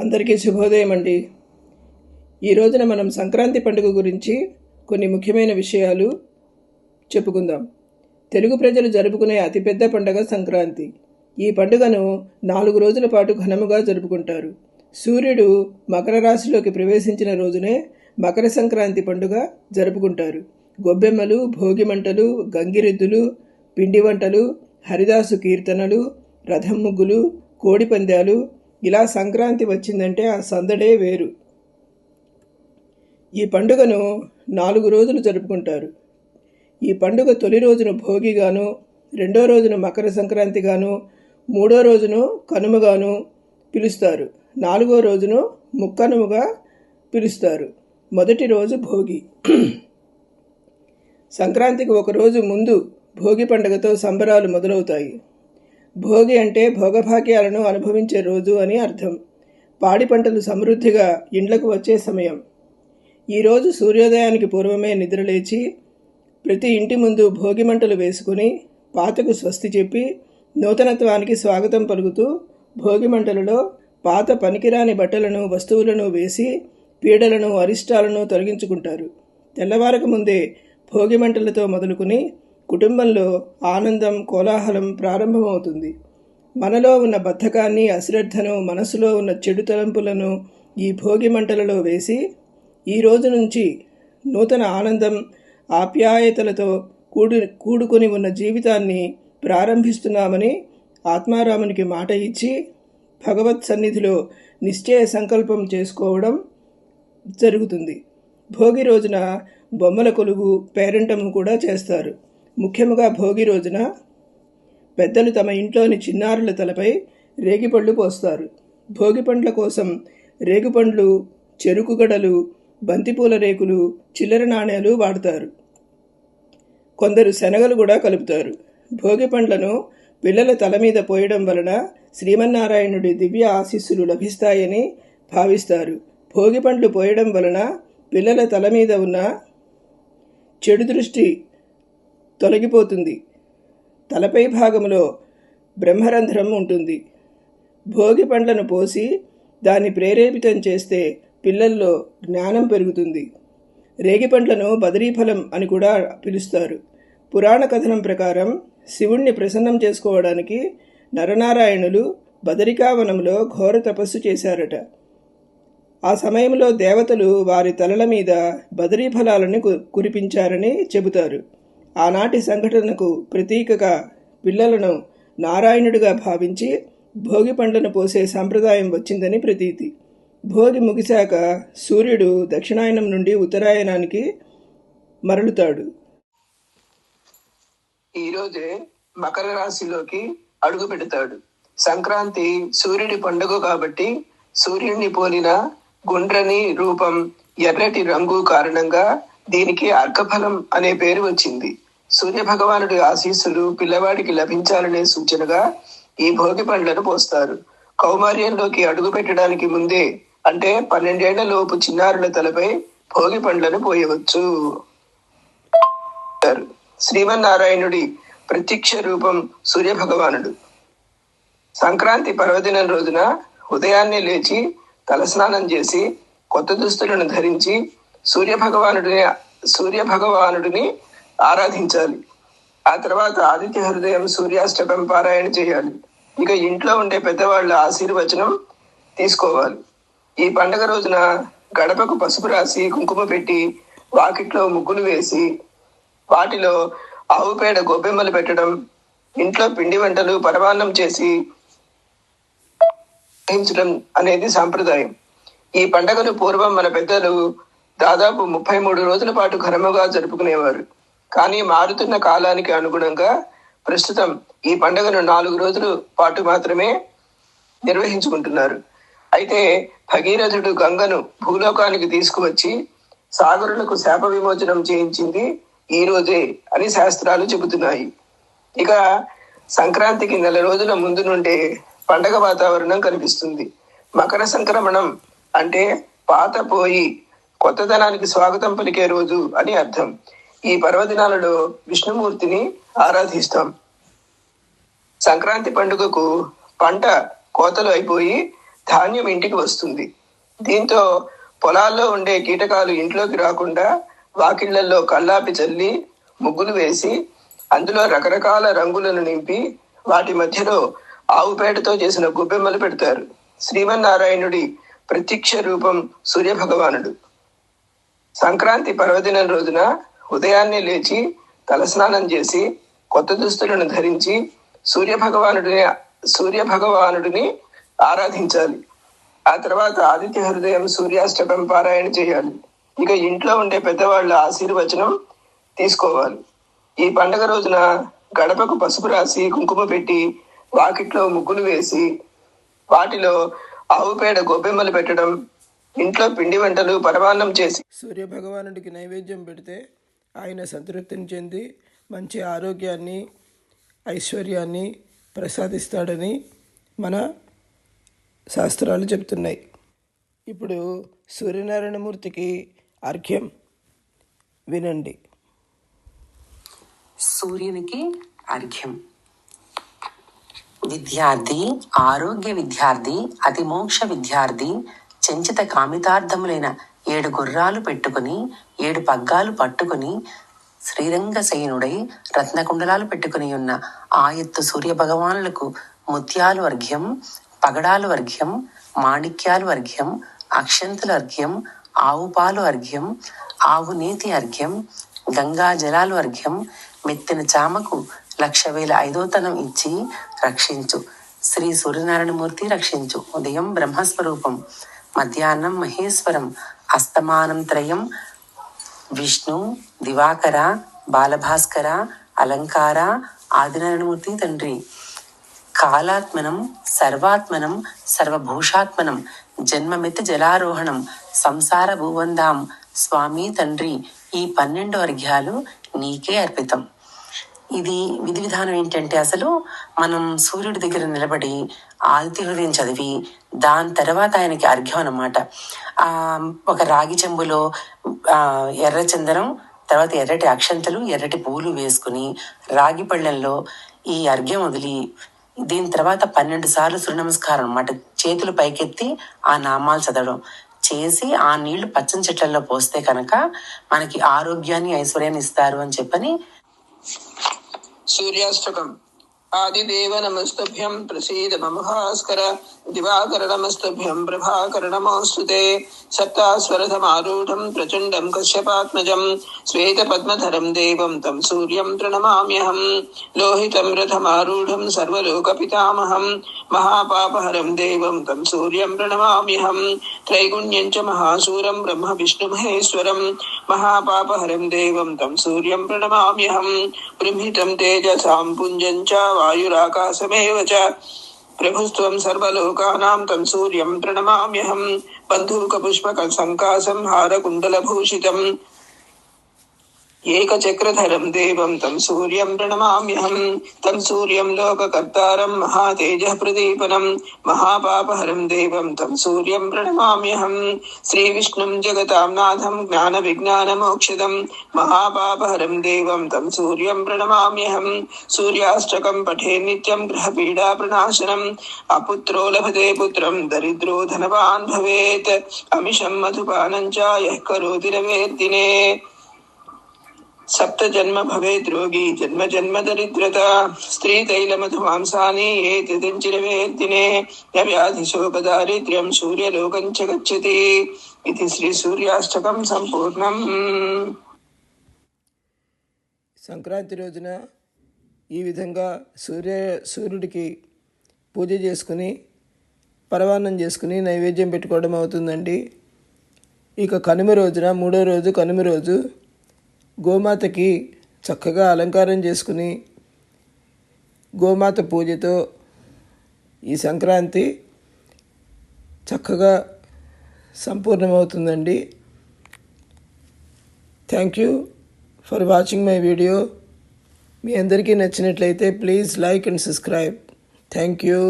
అందరికీ శుభోదయం అండి ఈ రోజున మనం సంక్రాంతి పండుగ గురించి కొన్ని ముఖ్యమైన విషయాలు చెప్పుకుందాం. తెలుగు ప్రజలు జరుపుకునే అతిపెద్ద పండుగ సంక్రాంతి. ఈ పండుగను నాలుగు రోజుల పాటు ఘనముగా జరుపుకుంటారు. సూర్యుడు మకర రాశిలోకి ప్రవేశించిన రోజునే మకర సంక్రాంతి పండుగ జరుపుకుంటారు. గొబ్బెమ్మలు భోగి మంటలు గంగిరెద్దులు పిండి వంటలు హరిదాసు కీర్తనలు రథం ముగ్గులు కోడి పందాలు ఇలా సంక్రాంతి వచ్చిందంటే ఆ సందడే వేరు. ఈ పండుగను నాలుగు రోజులు జరుపుకుంటారు. ఈ పండుగ తొలి రోజున భోగిగాను రెండో రోజున మకర సంక్రాంతిగాను మూడో రోజును కనుమగాను పిలుస్తారు. నాలుగో రోజును ముక్కనుముగా పిలుస్తారు. మొదటి రోజు భోగి. సంక్రాంతికి ఒక రోజు ముందు భోగి పండుగతో సంబరాలు మొదలవుతాయి. భోగి అంటే భోగభాగ్యాలను అనుభవించే రోజు అని అర్థం. పాడి పంటలు సమృద్ధిగా ఇండ్లకు వచ్చే సమయం. ఈరోజు సూర్యోదయానికి పూర్వమే నిద్రలేచి ప్రతి ఇంటి ముందు భోగి మంటలు వేసుకుని పాతకు స్వస్తి చెప్పి నూతనత్వానికి స్వాగతం పలుకుతూ భోగి మంటలలో పాత పనికిరాని బట్టలను వస్తువులను వేసి పీడలను అరిష్టాలను తొలగించుకుంటారు. తెల్లవారక ముందే భోగి మంటలతో మొదలుకుని కుటుంబంలో ఆనందం కోలాహలం ప్రారంభమవుతుంది. మనలో ఉన్న బద్ధకాన్ని అశ్రద్ధను మనసులో ఉన్న చెడు తలంపులను ఈ భోగి మంటలలో వేసి ఈ రోజు నుంచి నూతన ఆనందం ఆప్యాయతలతో కూడు కూడుకొని ఉన్న జీవితాన్ని ప్రారంభిస్తున్నామని ఆత్మారామునికి మాట ఇచ్చి భగవత్ సన్నిధిలో నిశ్చయ సంకల్పం చేసుకోవడం జరుగుతుంది. భోగి రోజున బొమ్మల కొలువు పేరంటము కూడా చేస్తారు. ముఖ్యముగా భోగి రోజున పెద్దలు తమ ఇంట్లోని చిన్నారుల తలపై రేగిపళ్ళు పోస్తారు. భోగి పండ్ల కోసం రేగుపండ్లు చెరుకు గడలు బంతిపూల రేకులు చిల్లర నాణేలు వాడతారు. కొందరు శనగలు కూడా కలుపుతారు. భోగి పండ్లను పిల్లల తల మీద పోయడం వలన శ్రీమన్నారాయణుడి దివ్య ఆశీస్సులు లభిస్తాయని భావిస్తారు. భోగి పండ్లు పోయడం వలన పిల్లల తల మీద ఉన్న చెడు దృష్టి తొలగిపోతుంది. తలపై భాగంలో బ్రహ్మరంధ్రం ఉంటుంది. భోగి పండ్లను పోసి దాన్ని ప్రేరేపితం చేస్తే పిల్లల్లో జ్ఞానం పెరుగుతుంది. రేగిపండ్లను బదరీఫలం అని కూడా పిలుస్తారు. పురాణ కథనం ప్రకారం శివుణ్ణి ప్రసన్నం చేసుకోవడానికి నరనారాయణులు బదరికావనంలో ఘోర తపస్సు చేశారట. ఆ సమయంలో దేవతలు వారి తలల మీద బదరీ ఫలాలను కు- కురిపించారని చెబుతారు. ఆనాటి సంఘటనకు ప్రతీకగా పిల్లలను నారాయణుడిగా భావించి భోగి పండ్లను పోసే సంప్రదాయం వచ్చిందని ప్రతీతి. భోగి ముగిశాక సూర్యుడు దక్షిణాయనం నుండి ఉత్తరాయణానికి మరలుతాడు. ఈరోజే మకర రాశిలోకి అడుగు పెడతాడు. సంక్రాంతి సూర్యుడి పండుగ కాబట్టి సూర్యుడిని పోలిన గుండ్రని రూపం ఎర్రటి రంగు కారణంగా దీనికి అర్కఫలం అనే పేరు వచ్చింది. సూర్య భగవానుడి ఆశీస్సులు పిల్లవాడికి లభించాలనే సూచనగా ఈ భోగి పండ్లను పోస్తారు. కౌమార్యంలోకి అడుగు పెట్టడానికి ముందే అంటే పన్నెండేళ్ళ లోపు చిన్నారుల తలపై భోగి పండ్లను పోయవచ్చు. శ్రీమన్నారాయణుడి ప్రత్యక్ష రూపం సూర్య భగవానుడు. సంక్రాంతి పర్వదినం రోజున ఉదయాన్నే లేచి తలస్నానం చేసి కొత్త దుస్తులను ధరించి సూర్య భగవానుడిని సూర్య భగవానుడిని ఆరాధించాలి. ఆ తర్వాత ఆదిత్య హృదయం సూర్యాష్టకం పారాయణ చేయాలి. ఇక ఇంట్లో ఉండే పెద్దవాళ్ళ ఆశీర్వచనం తీసుకోవాలి. ఈ పండగ రోజున గడపకు పసుపు రాసి కుంకుమ పెట్టి వాకిట్లో ముగ్గులు వేసి వాటిలో ఆవు పేడ గొబ్బెమ్మలు పెట్టడం ఇంట్లో పిండి వంటలు పరమాన్నం చేసి అనేది సాంప్రదాయం. ఈ పండగను పూర్వం మన పెద్దలు దాదాపు ముప్పై మూడు రోజుల పాటు ఘనముగా జరుపుకునేవారు. కానీ మారుతున్న కాలానికి అనుగుణంగా ప్రస్తుతం ఈ పండుగను నాలుగు రోజుల పాటు మాత్రమే నిర్వహించుకుంటున్నారు. అయితే భగీరథుడు గంగను భూలోకానికి తీసుకువచ్చి సాగరులకు శాప విమోచనం చేయించింది ఈ రోజే అని శాస్త్రాలు చెబుతున్నాయి. ఇక సంక్రాంతికి నెల రోజుల ముందు నుండే పండగ వాతావరణం కనిపిస్తుంది. మకర సంక్రమణం అంటే పాత పోయి కొత్తదనానికి స్వాగతం పలికే రోజు అని అర్థం. ఈ పర్వదినాలలో విష్ణుమూర్తిని ఆరాధిస్తాం. సంక్రాంతి పండుగకు పంట కోతలు అయిపోయి ధాన్యం ఇంటికి వస్తుంది. దీంతో పొలాల్లో ఉండే కీటకాలు ఇంట్లోకి రాకుండా వాకిళ్ళలో కల్లాపి చల్లి ముగ్గులు వేసి అందులో రకరకాల రంగులను నింపి వాటి మధ్యలో ఆవుపేటతో చేసిన గొబ్బెమ్మలు పెడతారు. శ్రీమన్నారాయణుడి ప్రత్యక్ష రూపం సూర్య భగవానుడు సంక్రాంతి పర్వదినం రోజున ఉదయాన్నే లేచి తలస్నానం చేసి కొత్త దుస్తులను ధరించి సూర్య భగవానుడిని సూర్య భగవానుడిని ఆరాధించాలి. ఆ తర్వాత ఆదిత్య హృదయం సూర్యాష్టకం పారాయణ చేయాలి. ఇక ఇంట్లో ఉండే పెద్దవాళ్ళ ఆశీర్వచనం తీసుకోవాలి. ఈ పండగ రోజున గడపకు పసుపు రాసి కుంకుమ పెట్టి వాకిట్లో ముగ్గులు వేసి వాటిలో ఆవు పేడ గొబ్బెమ్మలు పెట్టడం ఇంట్లో పిండి వంటలు పరమాన్నం చేసి సూర్య భగవానుడికి నైవేద్యం పెడితే ఆయన సంతృప్తిని చెంది మంచి ఆరోగ్యాన్ని ఐశ్వర్యాన్ని ప్రసాదిస్తాడని మన శాస్త్రాలు చెప్తున్నాయి. ఇప్పుడు సూర్యనారాయణమూర్తికి అర్ఘ్యం. వినండి. సూర్యునికి అర్ఘ్యం. విద్యార్థి ఆరోగ్య విద్యార్థి అతిమోక్ష విద్యార్థి చెంచిత కామితార్థములైన ఏడు గుర్రాలు పెట్టుకుని ఏడు పగ్గాలు పట్టుకుని శ్రీరంగశయనుడై రత్నకుండలాలు పెట్టుకుని ఉన్న ఆ ఎత్తు సూర్య భగవానులకు ముత్యాలు వర్ఘ్యం పగడాలు వర్ఘ్యం మాణిక్యాలు వర్ఘ్యం అక్షంతుల అర్ఘ్యం ఆవు పాలు అర్ఘ్యం ఆవు నీతి అర్ఘ్యం గంగా జలాలు అర్ఘ్యం మెత్తిన చామకు లక్ష వేల ఐదోతనం ఇచ్చి రక్షించు. శ్రీ సూర్యనారాయణమూర్తి రక్షించు. ఉదయం బ్రహ్మస్వరూపం. మధ్యాహ్నం మహేశ్వరం అస్తమానం త్రయం విష్ణు దివాకర బాలభాస్కర అలంకార ఆదినారాయణమూర్తి తండ్రి. కాలాత్మనం సర్వాత్మనం సర్వభూషాత్మనం జన్మమితి జలారోహణం సంసార భూవందాం స్వామి తండ్రి. ఈ పన్నెండు అర్ఘ్యాలు నీకే అర్పితం. ఇది విధి విధానం ఏంటంటే అసలు మనం సూర్యుడి దగ్గర నిలబడి ఆదిత్య హృదయం చదివి దాని తర్వాత ఆయనకి అర్ఘ్యం అనమాట ఆ ఒక రాగి చెంబులో ఎర్ర చందనం తర్వాత ఎర్రటి అక్షంతలు ఎర్రటి పూలు వేసుకుని రాగి పళ్ళెంలో ఈ అర్ఘ్యం వదిలి దీని తర్వాత పన్నెండు సార్లు సూర్య నమస్కారం చేతులు పైకెత్తి ఆ నామాలు చదవడం. చేసి ఆ నీళ్ళు పచ్చని చెట్లలో పోస్తే కనుక మనకి ఆరోగ్యాన్ని ఐశ్వర్యాన్ని ఇస్తారు అని చెప్పని सूर्याष्टकम् आदिदेव नमस्तभ्यं प्रसीद ममहास्कर दिवाकर नमस्तभ्यं प्रभाकर नमोऽस्तुते सप्तास्वरथमारूढं प्रचण्डं कश्यपात्मजं श्वेतपद्मधरं देवं तं सूर्यं प्रणमाम्यहं लोहितं रथमारूढं सर्वलोकपितामहं महापापहरं देवं तं सूर्यं प्रणमाम्यहं त्रैगुण्यं च महासूरं ब्रह्मविष्णुमहेश्वरं महापापहरं देवं तं सूर्यं प्रणमाम्यहं प्रमितं तेजसां पुञ्जं च वायुराकाशमेव च। प्रभुस्त्वं सर्वलोकानां तं सूर्यं प्रणमाम्यहं, बन्धूकपुष्पकसङ्कासं हारकुण्डलभूषितम् एकचक्रधरं देवं तं सूर्यं प्रणमाम्यहं, तं सूर्यं लोककर्तारं महातेजः प्रदीपनं महापापहरं देवं श्री विष्णु जगता श्रीविष्णुं जगतां नाथं ज्ञानविज्ञानमोक्षदं महापापहरं देवं तं सूर्यं प्रणमाम्यहं। सूर्याष्टकं पठे नित्यं गृहपीडाप्रणाशनम् अपुत्रो लभते पुत्र दरिद्रो धनवान् भवेत्। अमिषं मधुपानं च यः करोति సప్త జన్మ భవే రోగి జన్మ జన్మ దరిద్రత స్త్రీ తైల మధుమాంసాని ఏ తిదించిరవేద్దినే వ్యాధి శోక దారిద్ర్యం సూర్యలోకం చ గచ్చతి ఇది శ్రీ సూర్యాష్టకం సంపూర్ణం సంక్రాంతి రోజున ఈ విధంగా సూర్య సూర్యుడికి పూజ చేసుకుని పరవాన్నం చేసుకుని నైవేద్యం పెట్టుకోవడం అవుతుందండి. ఇక కనుమ రోజున మూడో రోజు కనుమ రోజు గోమాతకి చక్కగా అలంకారం చేసుకుని గోమాత పూజతో ఈ సంక్రాంతి చక్కగా సంపూర్ణమవుతుందండి. Thank you for watching my video మీ అందరికీ నచ్చినట్లయితే please like and subscribe. Thank you